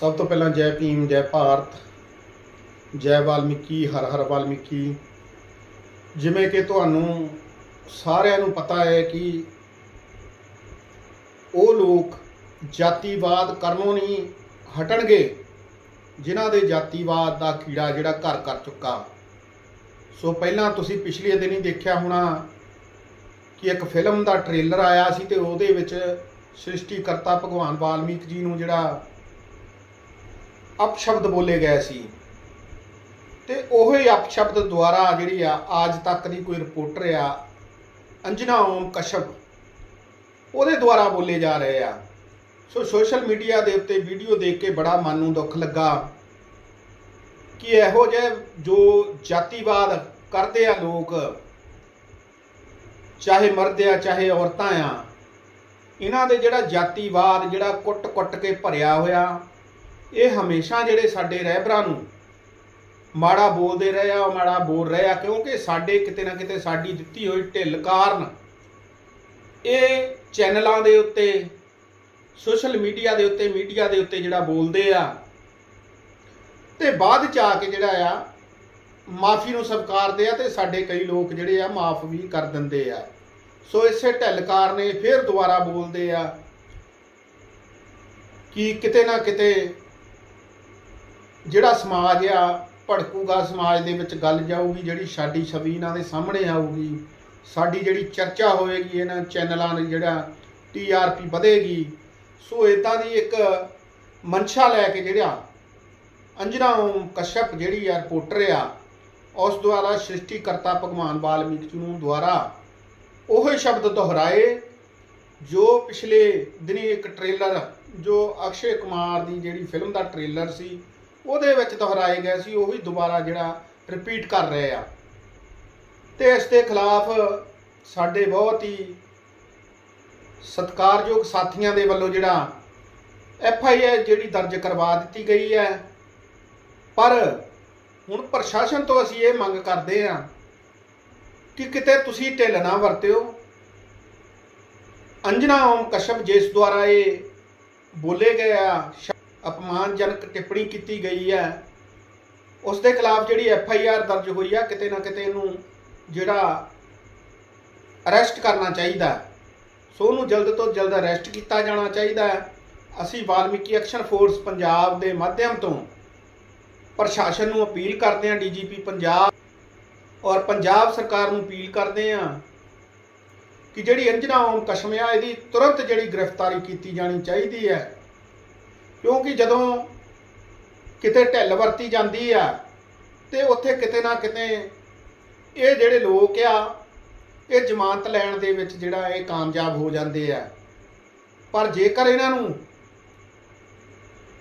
ਸਭ ਤੋਂ ਪਹਿਲਾਂ ਜੈ ਭੀਮ, ਜੈ ਭਾਰਤ, ਜੈ ਵਾਲਮੀਕੀ, ਹਰ ਹਰ ਵਾਲਮੀਕੀ। ਜਿਵੇਂ ਕਿ ਤੁਹਾਨੂੰ ਸਾਰਿਆਂ ਨੂੰ ਪਤਾ ਹੈ ਕਿ ਉਹ ਲੋਕ ਜਾਤੀਵਾਦ ਕਰਨੋਂ ਨਹੀਂ ਹਟਣਗੇ, ਜਿਨ੍ਹਾਂ ਦੇ ਜਾਤੀਵਾਦ ਦਾ ਕੀੜਾ ਜਿਹੜਾ ਘਰ ਕਰ ਚੁੱਕਾ। ਸੋ ਪਹਿਲਾਂ ਤੁਸੀਂ ਪਿਛਲੇ ਦਿਨ ਹੀ ਦੇਖਿਆ ਹੋਣਾ ਕਿ ਇੱਕ ਫਿਲਮ ਦਾ ਟ੍ਰੇਲਰ ਆਇਆ ਸੀ ਤੇ ਉਹਦੇ ਵਿੱਚ ਸ੍ਰਿਸ਼ਟੀਕਰਤਾ ਭਗਵਾਨ ਵਾਲਮੀਕ ਜੀ ਨੂੰ ਜਿਹੜਾ ਅਪਸ਼ਬਦ ਬੋਲੇ ਗਏ ਸੀ। ਤੇ ਉਹ ਹੀ ਅਪਸ਼ਬਦ ਦੁਆਰਾ ਜਿਹੜੀ ਆ ਅੱਜ ਤੱਕ ਦੀ ਕੋਈ ਰਿਪੋਰਟਰ ਆ, ਅੰਜਨਾ ਓਮ ਕਸ਼ਪ ਉਹਦੇ ਦੁਆਰਾ ਬੋਲੇ ਜਾ ਰਹੇ ਆ। ਸੋ ਸੋਸ਼ਲ ਮੀਡੀਆ ਦੇ ਉੱਤੇ ਵੀਡੀਓ ਦੇਖ ਕੇ ਬੜਾ ਮਨ ਨੂੰ ਦੁੱਖ ਲੱਗਾ ਕਿ ਇਹੋ ਜਿਹੇ ਜੋ ਜਾਤੀਵਾਦ ਕਰਦੇ ਆ ਲੋਕ, ਚਾਹੇ ਮਰਦ ਆ, ਚਾਹੇ ਔਰਤਾਂ ਆ, ਇਹਨਾਂ ਦੇ ਜਿਹੜਾ ਜਾਤੀਵਾਦ ਜਿਹੜਾ ਕੁੱਟ-ਕੁੱਟ ਕੇ ਭਰਿਆ ਹੋਇਆ ਇਹ ਹਮੇਸ਼ਾ ਜਿਹੜੇ ਸਾਡੇ ਰਹਿਬਰਾਂ ਨੂੰ ਮਾੜਾ ਬੋਲਦੇ ਰਹੇ ਆ ਮਾੜਾ ਬੋਲ ਰਹੇ ਆ, ਕਿਉਂਕਿ ਸਾਡੇ ਕਿਤੇ ਨਾ ਕਿਤੇ ਸਾਡੀ ਦਿੱਤੀ ਹੋਈ ਢਿੱਲ ਕਾਰਨ ਇਹ ਚੈਨਲਾਂ ਦੇ ਉੱਤੇ, ਸੋਸ਼ਲ ਮੀਡੀਆ ਦੇ ਉੱਤੇ, ਮੀਡੀਆ ਦੇ ਉੱਤੇ ਜਿਹੜਾ ਬੋਲਦੇ ਆ, ਤੇ ਬਾਅਦ ਚ ਆ ਕੇ ਜਿਹੜਾ ਆ, ਮਾਫੀ ਨੂੰ ਸਵੀਕਾਰਦੇ ਆ ਤੇ ਸਾਡੇ ਕਈ ਲੋਕ ਜਿਹੜੇ ਆ ਮਾਫ ਵੀ ਕਰ ਦਿੰਦੇ ਆ। ਸੋ ਇਸੇ ਢਿੱਲਕਾਰ ਨੇ ਫਿਰ ਦੁਬਾਰਾ ਬੋਲਦੇ ਆ ਕਿ ਕਿਤੇ ਨਾ ਕਿਤੇ ਜਿਹੜਾ ਸਮਾਜ ਆ, ਭੜਕੂਗਾ ਸਮਾਜ ਦੇ ਵਿੱਚ ਗੱਲ ਜਾਊਗੀ, ਜਿਹੜੀ ਸਾਡੀ ਛਵੀ ਇਹਨਾਂ ਦੇ ਸਾਹਮਣੇ ਆਊਗੀ, ਸਾਡੀ ਜਿਹੜੀ ਚਰਚਾ ਹੋਏਗੀ ਇਹਨਾਂ ਚੈਨਲਾਂ ਦੀ ਜਿਹੜਾ ਟੀਆਰਪੀ ਵਧੇਗੀ, ਸੋ ਇਦਾਂ ਦੀ ਇੱਕ ਮਨਸ਼ਾ ਲੈ ਕੇ ਜਿਹੜਾ ਅੰਜਨਾ ਓਮ ਕਸ਼ਪ ਜਿਹੜੀ ਆ, ਰਿਪੋਰਟਰ ਆ, ਉਸ ਦੁਆਰਾ ਸ੍ਰਿਸ਼ਟੀਕਰਤਾ ਭਗਵਾਨ ਵਾਲਮੀਕ ਜੀ ਨੂੰ ਦੁਆਰਾ ਉਹ ਸ਼ਬਦ ਦੁਹਰਾਏ, ਜੋ ਪਿਛਲੇ ਦਿਨੀ ਇੱਕ ਟ੍ਰੇਲਰ ਜੋ ਅਕਸ਼ੇ ਕੁਮਾਰ ਦੀ ਜਿਹੜੀ ਫਿਲਮ ਦਾ ਟ੍ਰੇਲਰ ਸੀ ਉਹਦੇ ਵਿੱਚ ਦੁਹਰਾਏ ਗਏ ਸੀ, ਉਹੀ ਦੁਬਾਰਾ ਜਿਹੜਾ ਰਿਪੀਟ ਕਰ ਰਹੇ ਆ। ਤੇ ਇਸ ਦੇ ਖਿਲਾਫ ਸਾਡੇ ਬਹੁਤ ਹੀ ਸਤਿਕਾਰਯੋਗ ਸਾਥੀਆਂ ਦੇ ਵੱਲੋਂ ਜਿਹੜਾ ਐਫ ਆਈ ਆਰ ਜਿਹੜੀ ਦਰਜ ਕਰਵਾ ਦਿੱਤੀ ਗਈ ਹੈ। ਪਰ ਹੁਣ ਪ੍ਰਸ਼ਾਸਨ ਤੋਂ ਅਸੀਂ ਇਹ ਮੰਗ ਕਰਦੇ ਹਾਂ ਕਿ ਕਿਤੇ ਤੁਸੀਂ ਢਿੱਲ ਨਾ ਵਰਤਿਓ। ਅੰਜਨਾ ਓਮ ਕਸ਼ਪ ਜਿਸ ਦੁਆਰਾ ਇਹ ਬੋਲੇ ਗਏ ਆ ਅਪਮਾਨਜਨਕ ਟਿੱਪਣੀ ਕੀਤੀ ਗਈ ਹੈ। ਉਸ ਦੇ ਖਿਲਾਫ ਜਿਹੜੀ ਐਫ ਆਈ ਆਰ ਦਰਜ ਹੋਈ ਆ, ਕਿਤੇ ਨਾ ਕਿਤੇ ਇਹਨੂੰ ਜਿਹੜਾ ਅਰੈਸਟ ਕਰਨਾ ਚਾਹੀਦਾ ਸੋ ਉਹਨੂੰ ਜਲਦ ਤੋਂ ਜਲਦ ਅਰੈਸਟ ਕੀਤਾ ਜਾਣਾ ਚਾਹੀਦਾ ਹੈ। ਅਸੀਂ ਵਾਲਮੀਕੀ ਐਕਸ਼ਨ ਫੋਰਸ ਪੰਜਾਬ ਦੇ ਮਾਧਿਅਮ ਤੋਂ ਪ੍ਰਸ਼ਾਸਨ ਨੂੰ ਅਪੀਲ ਕਰਦੇ ਹਾਂ, ਡੀਜੀਪੀ ਪੰਜਾਬ ਔਰ ਪੰਜਾਬ ਸਰਕਾਰ ਨੂੰ ਅਪੀਲ ਕਰਦੇ ਹਾਂ ਕਿ ਜਿਹੜੀ ਅੰਜਨਾ ਓਮ ਕਸ਼ਮਿਆ ਇਹਦੀ ਤੁਰੰਤ ਜਿਹੜੀ ਗ੍ਰਿਫਤਾਰੀ ਕੀਤੀ ਜਾਣੀ ਚਾਹੀਦੀ ਹੈ। ਕਿਉਂਕਿ ਜਦੋਂ ਕਿਤੇ ਢਿੱਲ ਵਰਤੀ ਜਾਂਦੀ ਆ ਤੇ ਉੱਥੇ ਕਿਤੇ ਨਾ ਕਿਤੇ ਇਹ ਜਿਹੜੇ ਲੋਕ ਆ, ਇਹ ਜ਼ਮਾਨਤ ਲੈਣ ਦੇ ਵਿੱਚ ਜਿਹੜਾ ਇਹ ਕਾਮਯਾਬ ਹੋ ਜਾਂਦੇ ਆ। ਪਰ ਜੇਕਰ ਇਹਨਾਂ ਨੂੰ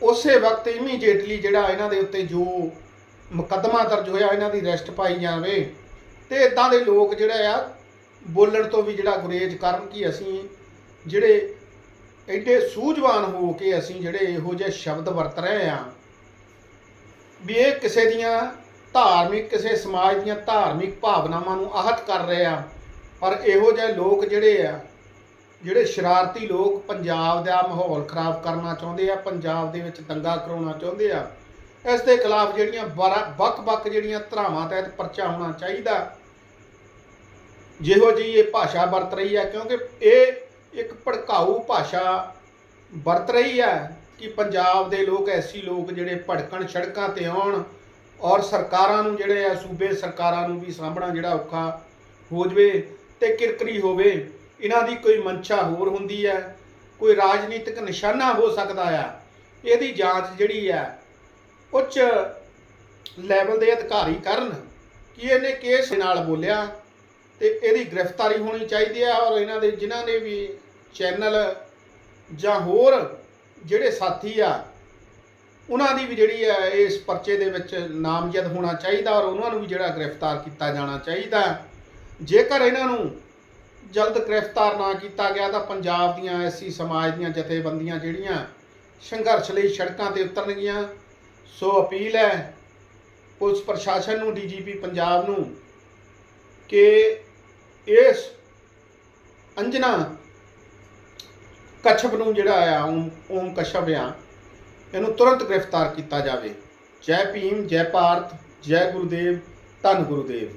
ਉਸੇ ਵਕਤ ਇਮੀਡੀਏਟਲੀ ਜਿਹੜਾ ਇਹਨਾਂ ਦੇ ਉੱਤੇ ਜੋ ਮੁਕੱਦਮਾ ਦਰਜ ਹੋਇਆ, ਇਹਨਾਂ ਦੀ ਅਰੈਸਟ ਪਾਈ ਜਾਵੇ ਤੇ ਇਦਾਂ ਦੇ ਲੋਕ ਜਿਹੜੇ ਆ, ਬੋਲਣ ਤੋਂ ਵੀ ਜਿਹੜਾ ਗੁਰੇਜ਼ ਕਰਨ ਕਿ ਅਸੀਂ ਜਿਹੜੇ ਐਡੇ ਸੂਝਵਾਨ ਹੋ ਕੇ ਅਸੀਂ ਜਿਹੜੇ ਇਹੋ ਜਿਹੇ ਸ਼ਬਦ ਵਰਤ ਰਹੇ ਆ ਵੀ ਇਹ ਕਿਸੇ ਦੀਆਂ ਧਾਰਮਿਕ, ਕਿਸੇ ਸਮਾਜ ਦੀਆਂ ਧਾਰਮਿਕ ਭਾਵਨਾਵਾਂ ਨੂੰ ਆਹਤ ਕਰ ਰਹੇ ਆ, ਪਰ ਇਹੋ ਜਿਹੇ ਲੋਕ ਜਿਹੜੇ ਆ, ਜਿਹੜੇ ਸ਼ਰਾਰਤੀ ਲੋਕ ਪੰਜਾਬ ਦਾ ਮਾਹੌਲ ਖਰਾਬ ਕਰਨਾ ਚਾਹੁੰਦੇ ਆ, ਪੰਜਾਬ ਦੇ ਵਿੱਚ ਦੰਗਾ ਕਰਾਉਣਾ ਚਾਹੁੰਦੇ ਆ, ਇਸ ਦੇ ਖਿਲਾਫ ਜਿਹੜੀਆਂ ਬਾਰਾ- ਵੱਖ-ਵੱਖ ਜਿਹੜੀਆਂ ਧਰਾਵਾਂ ਤਹਿਤ ਪਰਚਾ ਹੋਣਾ ਚਾਹੀਦਾ, ਜਿਹੋ ਜੀ ਇਹ ਭਾਸ਼ਾ ਵਰਤ ਰਹੀ ਆ, ਕਿਉਂਕਿ ਇਹ ਇੱਕ ਭੜਕਾਊ ਭਾਸ਼ਾ ਵਰਤ ਰਹੀ ਹੈ ਕਿ ਪੰਜਾਬ ਦੇ ਲੋਕ, ਐਸੀ ਲੋਕ ਜਿਹੜੇ ਭੜਕਣ ਸੜਕਾਂ ਤੇ ਆਉਣ ਔਰ ਸਰਕਾਰਾਂ ਨੂੰ ਜਿਹੜੇ ਆ, ਸੂਬੇ ਸਰਕਾਰਾਂ ਨੂੰ ਵੀ ਸਾਂਭਣਾ ਜਿਹੜਾ ਔਖਾ ਹੋ ਜਵੇ ਤੇ ਕਿਰਕਰੀ ਹੋਵੇ, ਇਹਨਾਂ ਦੀ ਕੋਈ ਮਨਸ਼ਾ ਹੋਰ ਹੁੰਦੀ ਹੈ, ਕੋਈ ਰਾਜਨੀਤਿਕ ਨਿਸ਼ਾਨਾ ਹੋ ਸਕਦਾ ਆ। ਇਹਦੀ ਜਾਂਚ ਜਿਹੜੀ ਹੈ ਉੱਚ ਲੈਵਲ ਦੇ ਅਧਿਕਾਰੀ ਕਰਨ ਕਿ ਇਹਨੇ ਕਿਸ ਨਾਲ ਬੋਲਿਆ ਤੇ ਇਹਦੀ ਗ੍ਰਿਫਤਾਰੀ ਹੋਣੀ ਚਾਹੀਦੀ ਹੈ ਔਰ ਇਹਨਾਂ ਦੇ ਜਿਨ੍ਹਾਂ ਨੇ ਵੀ ਚੈਨਲ ਜਾਂ ਹੋਰ ਜਿਹੜੇ ਸਾਥੀ ਆ, ਉਹਨਾਂ ਦੀ ਵੀ ਜਿਹੜੀ ਹੈ ਇਸ ਪਰਚੇ ਦੇ ਵਿੱਚ ਨਾਮਜ਼ਦ ਹੋਣਾ ਚਾਹੀਦਾ ਔਰ ਉਹਨਾਂ ਨੂੰ ਵੀ ਜਿਹੜਾ ਗ੍ਰਿਫਤਾਰ ਕੀਤਾ ਜਾਣਾ ਚਾਹੀਦਾ ਜੇਕਰ ਇਹਨਾਂ ਨੂੰ ਜਲਦ ਗ੍ਰਿਫਤਾਰ ਨਾ ਕੀਤਾ ਗਿਆ ਤਾਂ ਪੰਜਾਬ ਦੀਆਂ ਐਸੀ ਸਮਾਜ ਦੀਆਂ ਜਥੇਬੰਦੀਆਂ ਜਿਹੜੀਆਂ ਸੰਘਰਸ਼ ਲਈ ਸੜਕਾਂ ਤੇ ਉਤਰਨਗੀਆਂ। ਸੋ ਅਪੀਲ ਹੈ ਪੁਲਿਸ ਪ੍ਰਸ਼ਾਸਨ ਨੂੰ, ਡੀਜੀਪੀ ਪੰਜਾਬ ਨੂੰ ਕਿ ਇਸ ਅੰਜਨਾ ਕਛਪ ਨੂੰ ਜਿਹੜਾ ਆ, ਓਮ ਓਮ ਕਸ਼ਪ ਆ, ਇਹਨੂੰ ਤੁਰੰਤ ਗ੍ਰਿਫਤਾਰ ਕੀਤਾ ਜਾਵੇ। ਜੈ ਭੀਮ, ਜੈ ਭਾਰਤ ਜੈ ਗੁਰੂਦੇਵ, ਧੰਨ ਗੁਰੂਦੇਵ।